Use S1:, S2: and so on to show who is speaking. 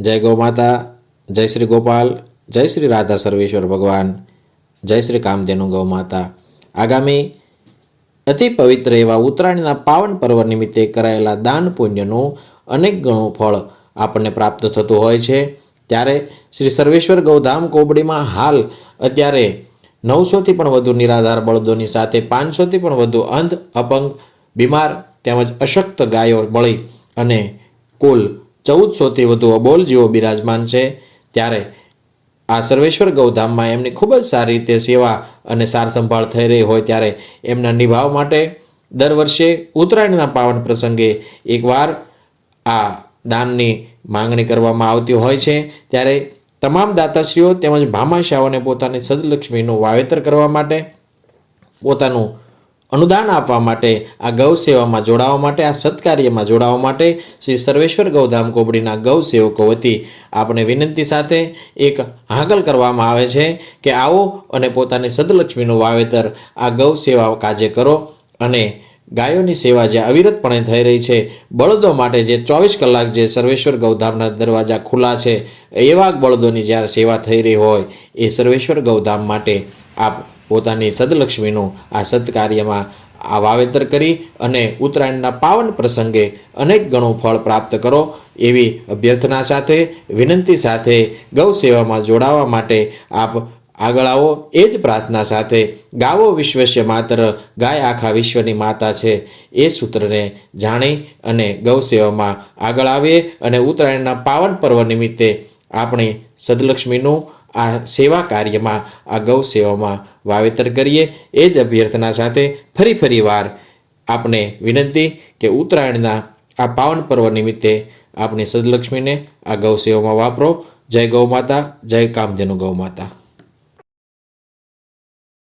S1: જય ગૌ માતા, જય શ્રી ગોપાલ, જય શ્રી રાધા સર્વેશ્વર ભગવાન, જય શ્રી કામધેનુ ગૌ માતા. આગામી અતિ પવિત્ર એવા ઉત્તરાયણના પાવન પર્વ નિમિત્તે કરાયેલા દાન પુણ્યનું અનેક ગણું ફળ આપણને પ્રાપ્ત થતું હોય છે. ત્યારે શ્રી સર્વેશ્વર ગૌધામ કોબડીમાં હાલ અત્યારે નવસોથી પણ વધુ નિરાધાર બળદોની સાથે પાંચસોથી પણ વધુ અંધ, અપંગ, બીમાર તેમજ અશક્ત ગાયો, બળી અને કુલ ચૌદસોથી વધુ અબોલ જીવો બિરાજમાન છે. ત્યારે આ સર્વેશ્વર ગૌધામમાં એમની ખૂબ જ સારી રીતે સેવા અને સાર સંભાળ થઈ રહી હોય ત્યારે એમના નિભાવ માટે દર વર્ષે ઉત્તરાયણના પાવન પ્રસંગે એકવાર આ દાનની માંગણી કરવામાં આવતી હોય છે. ત્યારે તમામ દાતાશ્રીઓ તેમજ ભામાશાઓને પોતાની સદલક્ષ્મીનું વાવેતર કરવા માટે પોતાનું અનુદાન આપવા માટે, આ ગૌ સેવામાં જોડાવા માટે, આ સત્કાર્યમાં જોડાવા માટે શ્રી સર્વેશ્વર ગૌધામ કોબડીના ગૌ સેવકો વતી આપણે વિનંતી સાથે એક હાંકલ કરવામાં આવે છે કે આવો અને પોતાની સદલક્ષ્મીનું વાવેતર આ ગૌ સેવા કાજે કરો અને ગાયોની સેવા જે અવિરતપણે થઈ રહી છે, બળદો માટે જે ચોવીસ કલાક જે સર્વેશ્વર ગૌધામના દરવાજા ખુલ્લા છે, એવા બળદોની જ્યારે સેવા થઈ રહી હોય, એ સર્વેશ્વર ગૌધામ માટે આપ પોતાની સદલક્ષ્મીનું આ સત્કાર્યમાં આ વાવેતર કરી અને ઉત્તરાયણના પાવન પ્રસંગે અનેક ગણું ફળ પ્રાપ્ત કરો એવી અભ્યર્થના સાથે, વિનંતી સાથે, ગૌ સેવામાં જોડાવા માટે આપ આગળ આવો. એ જ પ્રાર્થના સાથે ગાવો વિશ્વસ્ય માત્ર, ગાય આખા વિશ્વની માતા છે. એ સૂત્રને જાણી અને ગૌ સેવામાં આગળ આવીએ અને ઉત્તરાયણના પાવન પર્વ નિમિત્તે આપણી સદલક્ષ્મીનું આ સેવા કાર્યમાં આ ગૌ સેવામાં વાવેતર કરીએ. એ જ અભ્યર્થના સાથે ફરી ફરી વાર આપને વિનંતી કે ઉત્તરાયણના આ પાવન પર્વ નિમિત્તે આપણી સદલક્ષ્મીને આ ગૌ સેવામાં વાપરો. જય ગૌ માતા, જય કામધેનુ ગૌ માતા.